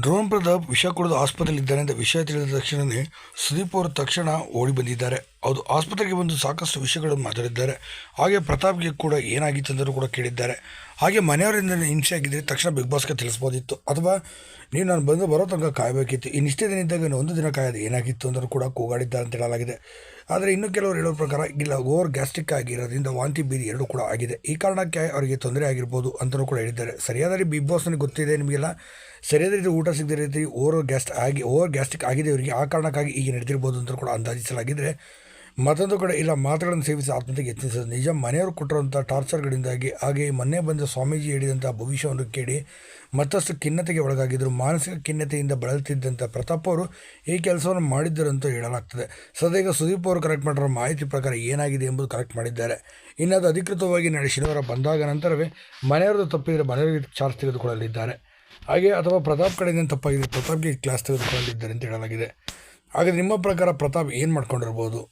Drone Pratap ವಿಷ ಕುಡಿದು ಆಸ್ಪತ್ರೆಯಲ್ಲಿದ್ದಾನೆ ಅಂತ ವಿಷಯ ತಿಳಿದ ತಕ್ಷಣವೇ ಸುದೀಪ್ ಅವರು ತಕ್ಷಣ ಓಡಿ ಬಂದಿದ್ದಾರೆ. ಅದು ಆಸ್ಪತ್ರೆಗೆ ಬಂದು ಸಾಕಷ್ಟು ವಿಷಯಗಳನ್ನು ಮಾತಾಡಿದ್ದಾರೆ. ಹಾಗೆ ಪ್ರತಾಪ್ಗೆ ಕೂಡ ಏನಾಗಿತ್ತು ಅಂತಲೂ ಕೂಡ ಕೇಳಿದ್ದಾರೆ. ಹಾಗೆ ಮನೆಯವರಿಂದ ಹಿಂಸೆ ಆಗಿದ್ದರೆ ತಕ್ಷಣ ಬಿಗ್ ಬಾಸ್ಗೆ ತಿಳಿಸ್ಬೋದಿತ್ತು. ಅಥವಾ ನೀವು ನಾನು ಬಂದು ಬರೋ ತನಕ ಕಾಯಬೇಕಿತ್ತು. ಇನ್ನಿಷ್ಟೇ ದಿನ ಇದ್ದಾಗ ಒಂದು ದಿನ ಕಾಯೋದು ಏನಾಗಿತ್ತು ಅಂದರೂ ಕೂಡ ಕೂಗಾಡಿದ್ದ ಅಂತ ಹೇಳಲಾಗಿದೆ. ಆದರೆ ಇನ್ನು ಕೆಲವರು ಹೇಳೋ ಪ್ರಕಾರ, ಇಲ್ಲ, ಓವರ್ ಗ್ಯಾಸ್ಟ್ರಿಕ್ ಆಗಿರೋದ್ರಿಂದ ವಾಂತಿ ಬೀದಿ ಎರಡೂ ಕೂಡ ಆಗಿದೆ. ಈ ಕಾರಣಕ್ಕೆ ಅವರಿಗೆ ತೊಂದರೆ ಆಗಿರ್ಬೋದು ಅಂತಲೂ ಕೂಡ ಹೇಳಿದ್ದಾರೆ. ಸರಿಯಾದ ರೀತಿ ಬಿಗ್ ಬಾಸ್ ನನಗೆ ಗೊತ್ತಿದೆ ನಿಮಗೆಲ್ಲ? ಸರಿಯಾದ ರೀತಿ ಊಟ ಸಿಗದ ರೀತಿ ಓವರ್ ಗ್ಯಾಸ್ಟ್ ಆಗಿ, ಓವರ್ ಗ್ಯಾಸ್ಟ್ರಿಕ್ ಆಗಿದೆ ಇವರಿಗೆ ಆ ಕಾರಣಕ್ಕಾಗಿ ಈಗ ನಡೆದಿರ್ಬೋದು ಅಂತ ಕೂಡ ಅಂದಾಜಿಸಲಾಗಿದ್ದರೆ ಮತ್ತೊಂದು ಕಡೆ ಇಲ್ಲ ಮಾತುಗಳನ್ನು ಸೇವಿಸಿ ಆತ್ಮಹತ್ಯೆಗೆ ಯತ್ನಿಸಿದ ನಿಜ ಮನೆಯವರು ಕೊಟ್ಟಿರುವಂಥ ಟಾರ್ಚರ್ಗಳಿಂದಾಗಿ ಹಾಗೆ ಮೊನ್ನೆ ಬಂದ ಸ್ವಾಮೀಜಿ ಹೇಳಿದಂಥ ಭವಿಷ್ಯವನ್ನು ಕೇಳಿ ಮತ್ತಷ್ಟು ಖಿನ್ನತೆಗೆ ಒಳಗಾಗಿದ್ದರು. ಮಾನಸಿಕ ಖಿನ್ನತೆಯಿಂದ ಬಳಲುತ್ತಿದ್ದಂಥ ಪ್ರತಾಪ್ ಅವರು ಈ ಕೆಲಸವನ್ನು ಮಾಡಿದ್ದರು ಅಂತ ಹೇಳಲಾಗ್ತದೆ. ಸದ್ಯ ಸುದೀಪ್ ಅವರು ಕರೆಕ್ಟ್ ಮಾಡಿರೋ ಮಾಹಿತಿ ಪ್ರಕಾರ ಏನಾಗಿದೆ ಎಂಬುದು ಕರೆಕ್ಟ್ ಮಾಡಿದ್ದಾರೆ. ಇನ್ನು ಅದು ಅಧಿಕೃತವಾಗಿ ನಾಳೆ ಶನಿವಾರ ಬಂದಾಗ ನಂತರವೇ ಮನೆಯವ್ರದ್ದು ತಪ್ಪಿದರೆ ಮನೆಯವರಿಗೆ ಚಾರ್ಜ್ ತೆಗೆದುಕೊಳ್ಳಲಿದ್ದಾರೆ. ಹಾಗೆ ಅಥವಾ ಪ್ರತಾಪ್ ಕಡೆಯಿಂದ ತಪ್ಪಾಗಿದೆ, ಪ್ರತಾಪ್ಗೆ ಕ್ಲಾಸ್ ತೆಗೆದುಕೊಳ್ಳಲಿದ್ದಾರೆ ಅಂತ ಹೇಳಲಾಗಿದೆ. ಹಾಗೆ ನಿಮ್ಮ ಪ್ರಕಾರ ಪ್ರತಾಪ್ ಏನು ಮಾಡ್ಕೊಂಡಿರ್ಬೋದು?